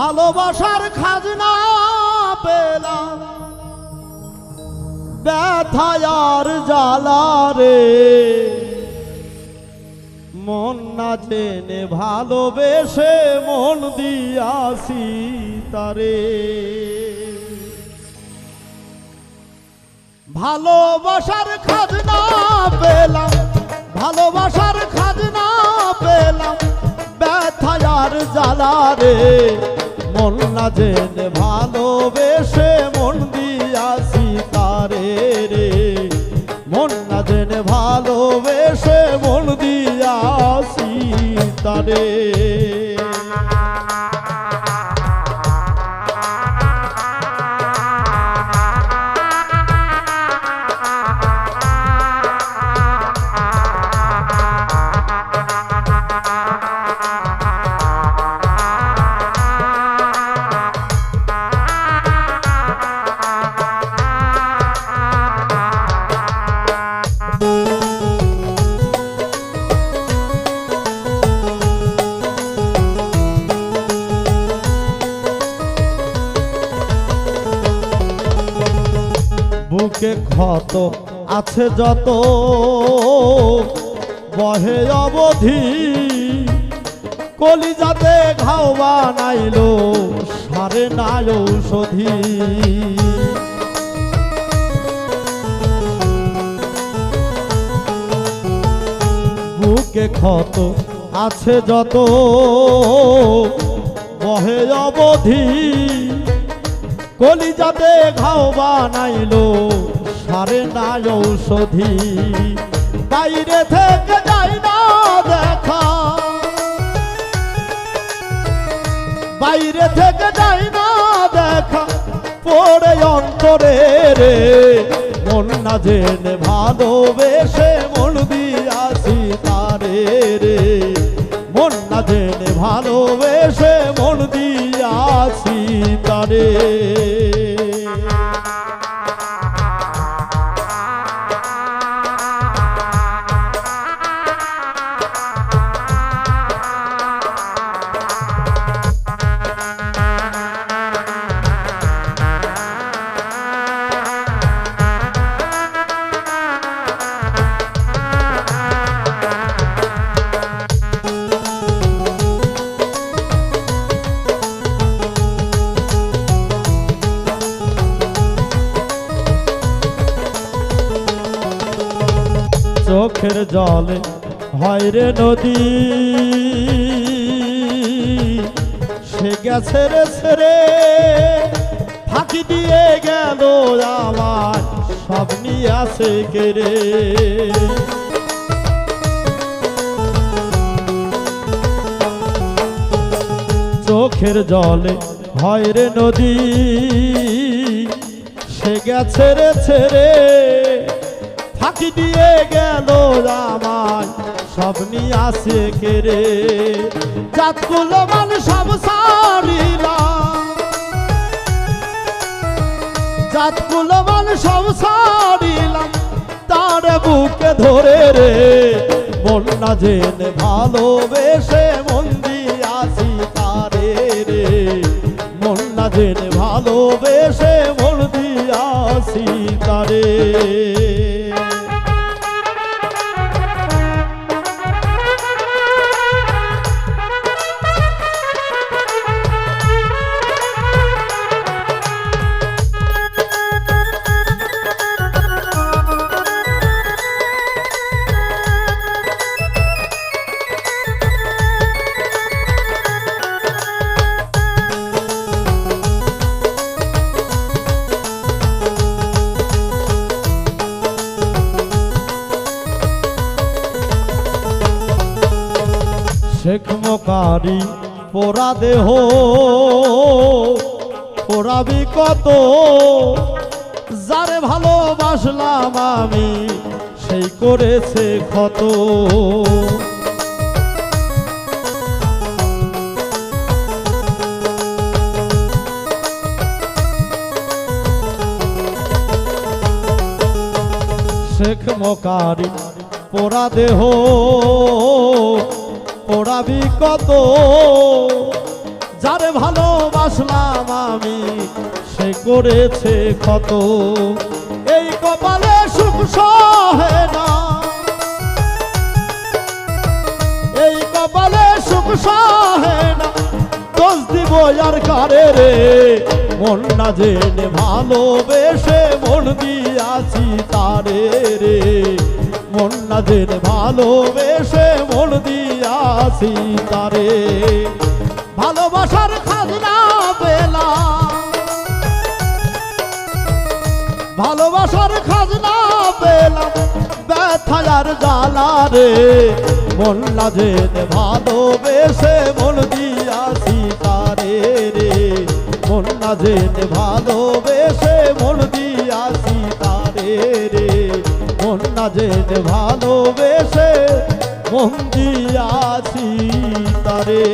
ভালোবাসার খাজনা পেলাম। ব্যথায়ার জ্বালা রে। মন না জেনে ভালোবেসে মন দিয়াছি তারে। ভালোবাসার খাজনা পেলাম, ভালোবাসার খাজনা পেলাম ব্যথায়ার জ্বালা রে। মন না জেনে ভালোবেসে মন দিয়া তারে রে। মন না জেনে ভালোবেসে মন দিয়াছি তারে। বুকে ক্ষত আছে যত। বহে অবধি কলিজাতে ঘাও বানাইলো, সারে নাই ঔষধি। বুকে ক্ষত আছে যত। বহে অবধি কলিজাতে ঘাও বানাইলো, সারে না ঔষধি। বাইরে থেকে যাই না দেখা। বাইরে থেকে যাই না দেখা, পড়ে অন্তরে রে, মন না জেনে ভালোবেসে মন দিয়াছি তারে রে। মন না জেনে ভালোবেসে মন দিয়াছি তারে চোখের জলে, হয় রে নদী। সে গেছে রে ছেড়ে ফাঁকি দিয়ে গেল আমার সব নিয়ে আছে কেড়ে চোখের জলে, হয় রে নদী। সে গেছে রে ছেড়ে ফাঁকি দিয়ে গেল আমার সব নিয়ে আসে কেড়ে জাতগুলো মানে সব সারিলাম জাতগুলো মানে সব সারিলাম তার বুকে ধরে রে, মন না জেনে ভালোবেসে মন দিয়াছি তারে রে। মন না জেনে ভালোবেসে মন দিয়াছি তারে। শেখ মকারি পোড়া দেহ। পোড়াবি কত? যারে ভালোবাসলাম আমি, সেই করেছে ক্ষত। শেখ মকারি পোড়া দেহ। পোড়াবি কত? যারে ভালোবাসলাম আমি, সে করেছে কত? এই কপালে সুখ সহে না। এই কপালে সুখ সহে না। দোষ দিব আর কারে রে? মন না জেনে ভালোবেসে মন দিয়াছি তারে রে। মন ভালোবেসে মন দিয়াছি তারে ভালোবাসার খাজনা পেলাম। ভালোবাসার খাজনা পেলাম ব্যথার জ্বালা রে মন না ভালোবেসে মন দিয়াছি তারে রে। মন না ভালোবেসে মন দিয়াছি তারে রে। মন যে ভালোবেসে মন দিয়াছি তারে